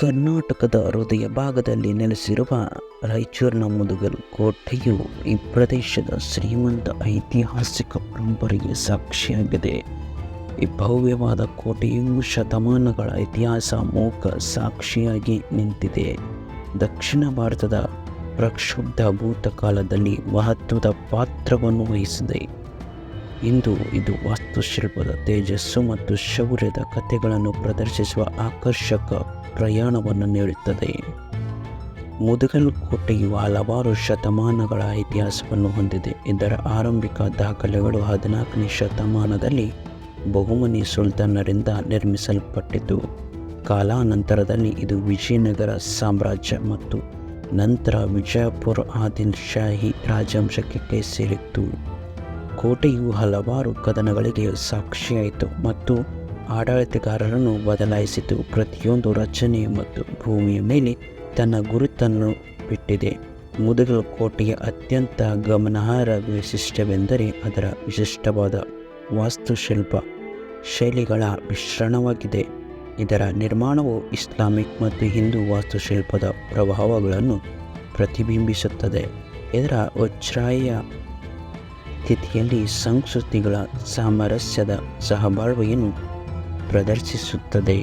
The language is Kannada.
ಕರ್ನಾಟಕದ ಹೃದಯ ಭಾಗದಲ್ಲಿ ನೆಲೆಸಿರುವ ರಾಯಚೂರಿನ ಮುದುಗಲ್ ಕೋಟೆಯು ಈ ಪ್ರದೇಶದ ಶ್ರೀಮಂತ ಐತಿಹಾಸಿಕ ಪರಂಪರೆಗೆ ಸಾಕ್ಷಿಯಾಗಿದೆ. ಈ ಭವ್ಯವಾದ ಕೋಟೆಯು ಶತಮಾನಗಳ ಇತಿಹಾಸ ಮೂಕ ಸಾಕ್ಷಿಯಾಗಿ ನಿಂತಿದೆ. ದಕ್ಷಿಣ ಭಾರತದ ಪ್ರಕ್ಷುಬ್ಧ ಭೂತಕಾಲದಲ್ಲಿ ಮಹತ್ವದ ಪಾತ್ರವನ್ನು ವಹಿಸಿದೆ. ಇಂದು ಇದು ವಾಸ್ತುಶಿಲ್ಪದ ತೇಜಸ್ಸು ಮತ್ತು ಶೌರ್ಯದ ಕಥೆಗಳನ್ನು ಪ್ರದರ್ಶಿಸುವ ಆಕರ್ಷಕ ಪ್ರಯಾಣವನ್ನು ನೀಡುತ್ತದೆ. ಮುದುಗಲ್ ಕೋಟೆಯು ಹಲವಾರು ಶತಮಾನಗಳ ಇತಿಹಾಸವನ್ನು ಹೊಂದಿದೆ. ಇದರ ಆರಂಭಿಕ ದಾಖಲೆಗಳು ಹದಿನಾಲ್ಕನೇ ಶತಮಾನದಲ್ಲಿ ಬಹುಮನಿ ಸುಲ್ತಾನರಿಂದ ನಿರ್ಮಿಸಲ್ಪಟ್ಟಿತು. ಕಾಲಾನಂತರದಲ್ಲಿ ಇದು ವಿಜಯನಗರ ಸಾಮ್ರಾಜ್ಯ ಮತ್ತು ನಂತರ ವಿಜಯಪುರ ಆದಿಲ್ ಶಾಹಿ ರಾಜವಂಶಕ್ಕೆ ಸೇರಿತ್ತು. ಕೋಟೆಯು ಹಲವಾರು ಕದನಗಳಿಗೆ ಸಾಕ್ಷಿಯಾಯಿತು ಮತ್ತು ಆಡಳಿತಗಾರರನ್ನು ಬದಲಾಯಿಸಿತು. ಪ್ರತಿಯೊಂದು ರಚನೆ ಮತ್ತು ಭೂಮಿಯ ಮೇಲೆ ತನ್ನ ಗುರುತನ್ನು ಬಿಟ್ಟಿದೆ. ಮುದಗಲ್ ಕೋಟೆಯ ಅತ್ಯಂತ ಗಮನಾರ್ಹ ವೈಶಿಷ್ಟ್ಯವೆಂದರೆ ಅದರ ವಿಶಿಷ್ಟವಾದ ವಾಸ್ತುಶಿಲ್ಪ ಶೈಲಿಗಳ ಮಿಶ್ರಣವಾಗಿದೆ. ಇದರ ನಿರ್ಮಾಣವು ಇಸ್ಲಾಮಿಕ್ ಮತ್ತು ಹಿಂದೂ ವಾಸ್ತುಶಿಲ್ಪದ ಪ್ರಭಾವಗಳನ್ನು ಪ್ರತಿಬಿಂಬಿಸುತ್ತದೆ. ಇದರ ಉಚ್ಛ್ರಾಯ ಸ್ಥಿತಿಯಲ್ಲಿ ಸಂಸ್ಕೃತಿಗಳ ಸಾಮರಸ್ಯದ ಸಹಬಾಳ್ವೆಯನ್ನು ಪ್ರದರ್ಶಿಸುತ್ತದೆ.